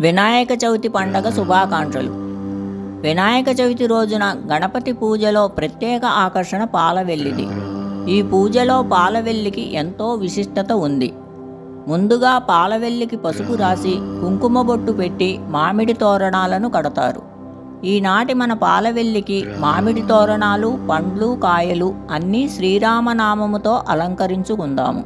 వినాయక చవితి పండగ శుభాకాంక్షలు. వినాయక చవితి రోజున గణపతి పూజలో ప్రత్యేక ఆకర్షణ పాలవెల్లిది. ఈ పూజలో పాలవెల్లికి ఎంతో విశిష్టత ఉంది. ముందుగా పాలవెల్లికి పసుపు రాసి కుంకుమ బొట్టు పెట్టి మామిడి తోరణాలను కడతారు. ఈనాటి మన పాలవెల్లికి మామిడి తోరణాలు పండ్లు కాయలు అన్నీ శ్రీరామనామముతో అలంకరించుకుందాము.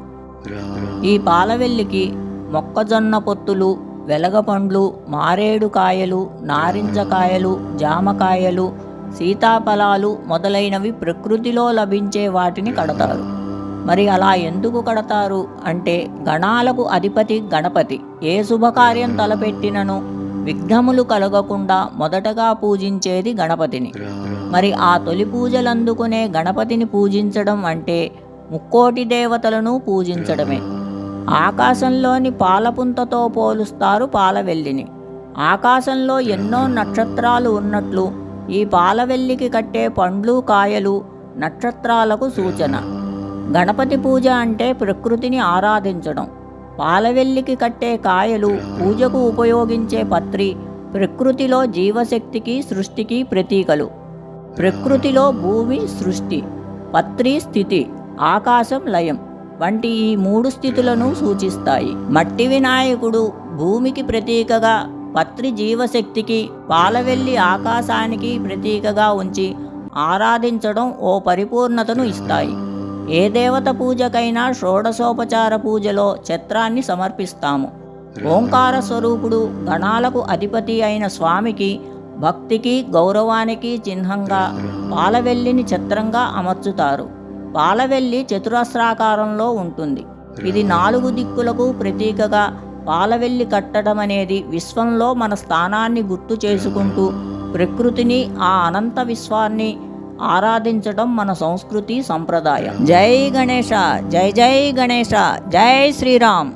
ఈ పాలవెల్లికి మొక్కజొన్న పొత్తులు వెలగపండ్లు మారేడు కాయలు నారింజ కాయలు జామకాయలు సీతాఫలాలు మొదలైనవి ప్రకృతిలో లభించే వాటిని కడతారు. మరి అలా ఎందుకు కడతారు? అంటే గణాలకు అధిపతి గణపతి. ఏ శుభకార్యం తలపెట్టినను విఘ్నములు కలగకుండా మొదటగా పూజించేది గణపతిని. మరి ఆ తొలి పూజలందుకునే గణపతిని పూజించడం అంటే ముక్కోటి దేవతలను పూజించడమే. ఆకాశంలోని పాలపుంతతో పోలుస్తారు పాలవెల్లిని ఆకాశంలో ఎన్నో నక్షత్రాలు ఉన్నట్లు ఈ పాలవెల్లికి కట్టే పండ్లు కాయలు నక్షత్రాలకు సూచన. గణపతి పూజ అంటే ప్రకృతిని ఆరాధించడం. పాలవెల్లికి కట్టే కాయలు పూజకు ఉపయోగించే పత్రి ప్రకృతిలో జీవశక్తికి సృష్టికి ప్రతీకలు. ప్రకృతిలో భూమి సృష్టి. పత్రి స్థితి. ఆకాశం లయం. వంటి ఈ మూడు స్థితులను సూచిస్తాయి. మట్టి వినాయకుడు భూమికి ప్రతీకగా పత్రి జీవశక్తికి పాలవెల్లి ఆకాశానికి ప్రతీకగా ఉంచి ఆరాధించడం ఓ పరిపూర్ణతను ఇస్తాయి. ఏ దేవత పూజకైనా షోడశోపచార పూజలో ఛత్రాన్ని సమర్పిస్తాము. ఓంకార స్వరూపుడు గణాలకు అధిపతి అయిన స్వామికి భక్తికి గౌరవానికి చిహ్నంగా పాలవెల్లిని ఛత్రంగా అమర్చుతారు. పాలవెల్లి చతురస్రాకారంలో ఉంటుంది. ఇది నాలుగు దిక్కులకు ప్రతీకగా పాలవెల్లి కట్టడం అనేది విశ్వంలో మన స్థానాన్ని గుర్తు చేసుకుంటూ ప్రకృతిని ఆ అనంత విశ్వాన్ని ఆరాధించడం మన సంస్కృతి సంప్రదాయం. జై గణేష జై జై గణేష జై శ్రీరామ్.